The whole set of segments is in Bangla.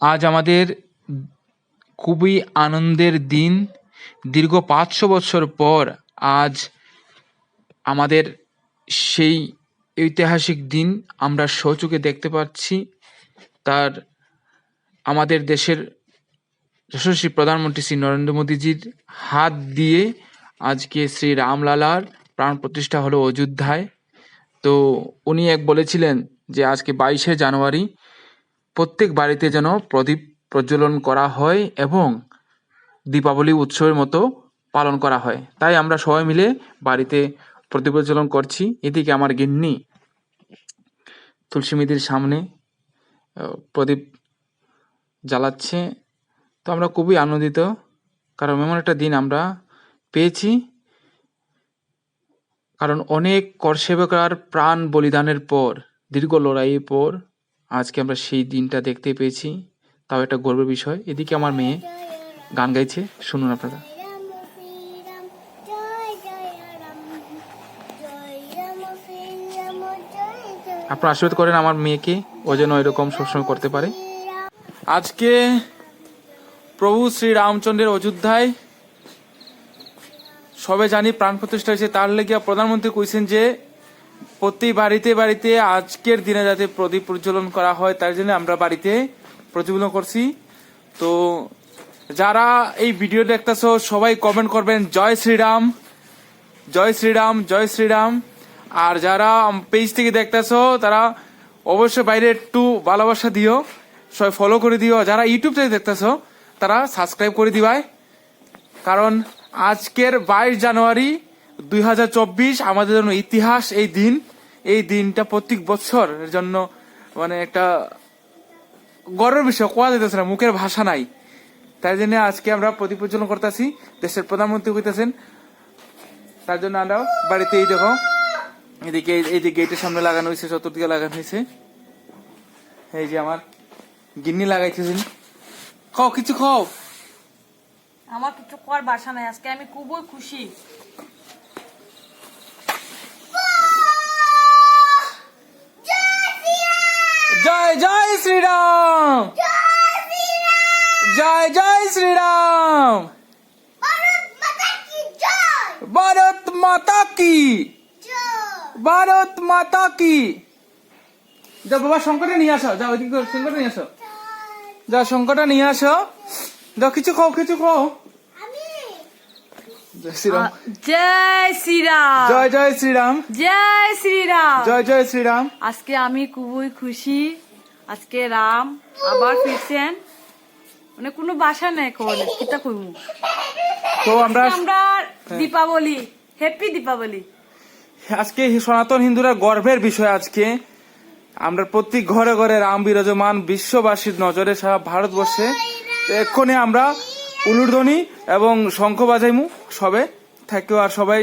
আজ আমাদের খুবই আনন্দের দিন। দীর্ঘ পাঁচশো বছর পর আজ আমাদের সেই ঐতিহাসিক দিন আমরা সচোখে দেখতে পাচ্ছি। তার আমাদের দেশের যশস্বী প্রধানমন্ত্রী শ্রী নরেন্দ্র মোদীজির হাত দিয়ে আজকে শ্রী রামলালার প্রাণ প্রতিষ্ঠা হলো অযোধ্যায়। তো উনি এক বলেছিলেন যে আজকে বাইশে জানুয়ারি প্রত্যেক বাড়িতে যেন প্রদীপ প্রজ্বলন করা হয় এবং দীপাবলি উৎসবের মতো পালন করা হয়। তাই আমরা সবাই মিলে বাড়িতে প্রদীপ প্রজ্বলন করছি। এদিকে আমার গিন্নি তুলসী মিদির সামনে প্রদীপ জ্বালাচ্ছে। তো আমরা খুবই আনন্দিত, কারণ এমন একটা দিন আমরা পেয়েছি। কারণ অনেক করসেবকার প্রাণ বলিদানের পর, দীর্ঘ লড়াইয়ের পর আজকে আমরা সেই দিনটা দেখতে পেয়েছি। তাও একটা গর্বের বিষয়। এদিকে আমার মেয়ে গান গাইছে। শুনুন আপনারা। আপনারা আশীর্বাদ করেন আমার মেয়েকে। ও যেন এরকম সবসময় করতে পারে। আজকে প্রভু শ্রী রামচন্দ্রের অযোধ্যায় সবে জানি প্রাণ প্রতিষ্ঠা হয়েছে। তার লেগে প্রধানমন্ত্রী কইছেন যে প্রতি বাড়িতে বাড়িতে আজকের দিনে যাতে প্রদীপ প্রজ্বলন করা হয়, তার জন্য আমরা বাড়িতে প্রজ্বলন করছি। তো যারা এই ভিডিও দেখতেছো, সবাই কমেন্ট করবেন, জয় শ্রীরাম জয় শ্রীরাম জয় শ্রীরাম। আর যারা পেজ থেকে দেখতেছো, তারা অবশ্যই বাইরে একটু ভালোবাসা দিও, সবাই ফলো করে দিও। যারা ইউটিউব থেকে দেখতেছো, তারা সাবস্ক্রাইব করে দিবাই। কারণ আজকের বাইশ জানুয়ারি দুই হাজার চব্বিশ আমাদের জন্য ইতিহাস এই দিন। এই দিনটা প্রত্যেক বছর জন্য মানে একটা গর্বের বিষয়, কোয়া যেতেছে না, মুখের ভাষা নাই। তাই জন্য আজকে আমরা প্রদীপ প্রজ্বলন করতেছি, দেশের প্রধানমন্ত্রী হইতেছেন। তার জন্য আমরা বাড়িতে এই দেখো, এদিকে এই- যে গেটের সামনে লাগানো হয়েছে, চতুর্দিকে লাগানো হয়েছে। এই যে আমার গিন্নি লাগাইতেছেন। খাও, কিছু খাও। আমার কিছু কর বাসা নাই, আজকে আমি খুবই খুশি জয় জয় শ্রীরাম জয় জয় শ্রীরাম। ভারত মাতা কি ভারত মাতা কি? যাও বাবা শঙ্করটা নিয়ে আসো। যাও ওইদিকে শঙ্করটা নিয়ে আসো। যাও শঙ্করটা নিয়ে আসো। যাও কিছু খাও কিছু খাও। জয় শ্রীরাম। জয় শ্রীরাম। জয় জয় শ্রীরাম। জয় শ্রীরাম। জয় জয় শ্রীরাম। আজকে আমি খুবই খুশি। আজকে রাম আবার ফিরছেন। মানে কোনো বাসা নাই কোনে কিতা কইমু? তো আমরা আমরা দীপাবলি হ্যাপি দীপাবলি। আজকে সনাতন হিন্দুরা গর্বের বিষয় আজকে। আমরা প্রত্যেক ঘরে ঘরে রাম বিরাজমান বিশ্ববাসীর নজরে সারা ভারতবর্ষে। এক্ষণে আমরা উলুধ্বনি এবং শঙ্খ বাজাইমু সবে। থাকিও আর সবাই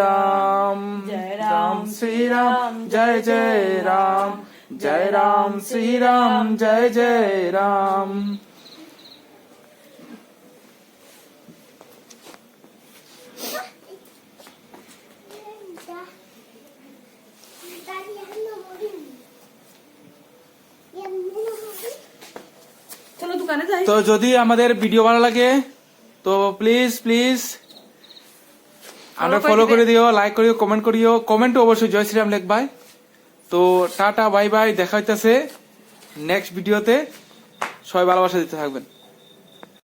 রাম জয় রাম শ্রীরাম জয় জয় রাম জয় রাম শ্রীরাম জয় জয় Ram. Yeah, I'm not moving. চলো দোকানে তো যদি আমাদের ভিডিও ভালো লাগে তো প্লিজ প্লিজ আমরা ফলো করে দিও লাইক করিও কমেন্ট করিও। কমেন্ট অবশ্যই জয় শ্রীরাম লেখবাই তো টাটা বাই বাই দেখা হইতেছে নেক্সট ভিডিওতে সবাই ভালোবাসা দিতে থাকবেন।